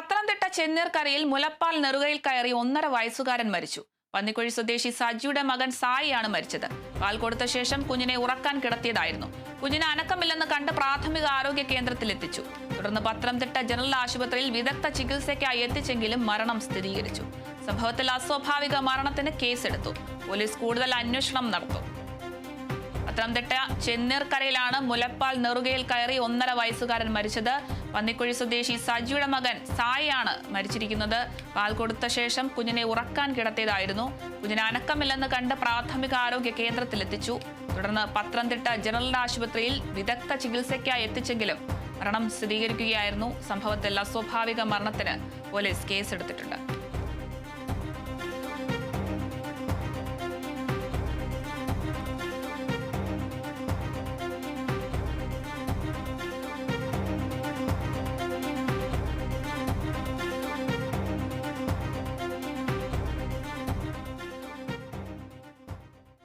പത്തനംതിട്ട ചെന്നീർക്കരയിൽ മുലപ്പാൽ നെറുകയിൽ കയറി ഒന്നര വയസ്സുകാരൻ മരിച്ചു. പന്നിക്കുഴി സ്വദേശി സജിയുടെ മകൻ സായിയാണ് മരിച്ചത്. പാൽ കൊടുത്ത ശേഷം കുഞ്ഞിനെ ഉറക്കാൻ കിടത്തിയതായിരുന്നു. കുഞ്ഞിന് അനക്കമില്ലെന്ന് കണ്ട് പ്രാഥമിക ആരോഗ്യ കേന്ദ്രത്തിൽ എത്തിച്ചു. തുടർന്ന് പത്തനംതിട്ട ജനറൽ ആശുപത്രിയിൽ വിദഗ്ധ ചികിത്സയ്ക്കായി എത്തിച്ചെങ്കിലും മരണം സ്ഥിരീകരിച്ചു. സംഭവത്തിൽ അസ്വാഭാവിക മരണത്തിന് കേസെടുത്തു. പോലീസ് കൂടുതൽ അന്വേഷണം നടത്തും. പത്തനംതിട്ട ചെന്നീർക്കരയിലാണ് മുലപ്പാൽ നെറുകയിൽ കയറി ഒന്നര വയസ്സുകാരൻ മരിച്ചത്. പന്നിക്കുഴി സ്വദേശി സജിയുടെ മകൻ സായിയാണ് മരിച്ചിരിക്കുന്നത്. പാൽ കൊടുത്ത ശേഷം കുഞ്ഞിനെ ഉറക്കാൻ കിടത്തിയതായിരുന്നു. കുഞ്ഞിന് അനക്കമില്ലെന്ന് കണ്ട് പ്രാഥമിക ആരോഗ്യ കേന്ദ്രത്തിലെത്തിച്ചു. തുടർന്ന് പത്തനംതിട്ട ജനറൽ ആശുപത്രിയിൽ വിദഗ്ധ ചികിത്സയ്ക്കായി എത്തിച്ചെങ്കിലും മരണം സ്ഥിരീകരിക്കുകയായിരുന്നു. സംഭവത്തിൽ അസ്വാഭാവിക മരണത്തിന് പോലീസ് കേസെടുത്തിട്ടുണ്ട്.